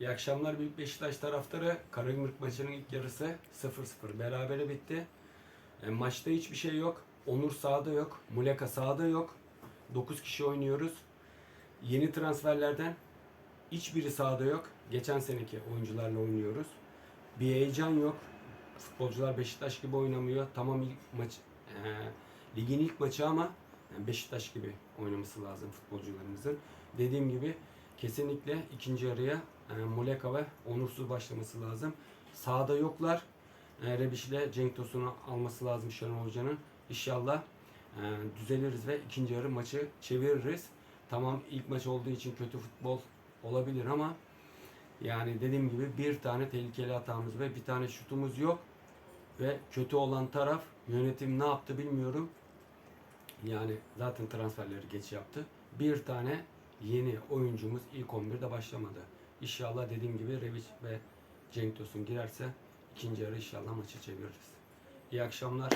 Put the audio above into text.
İyi akşamlar Büyük Beşiktaş taraftarı. Karagümrük maçının ilk yarısı 0-0 berabere bitti. E, maçta hiçbir şey yok. Onur sahada yok. Muleka sahada yok. 9 kişi oynuyoruz. Yeni transferlerden hiçbiri sahada yok. Geçen seneki oyuncularla oynuyoruz. Bir heyecan yok. Futbolcular Beşiktaş gibi oynamıyor. Tamam ilk maç e, ligin ilk maçı ama yani Beşiktaş gibi oynaması lazım futbolcularımızın. Dediğim gibi kesinlikle ikinci yarıya e, Muleka ve Onursuz başlaması lazım. Sahada yoklar. E, Rebiş ile Cenk Tosun'u alması lazım Şenol Hoca'nın. İnşallah e, düzeliriz ve ikinci yarı maçı çeviririz. Tamam ilk maç olduğu için kötü futbol olabilir ama yani dediğim gibi bir tane tehlikeli hatamız ve bir tane şutumuz yok. Ve kötü olan taraf yönetim ne yaptı bilmiyorum. Yani zaten transferleri geç yaptı. Bir tane yeni oyuncumuz ilk 11'de başlamadı. İnşallah dediğim gibi Revic ve Cenk Tosun girerse ikinci yarı inşallah maçı çeviririz. İyi akşamlar.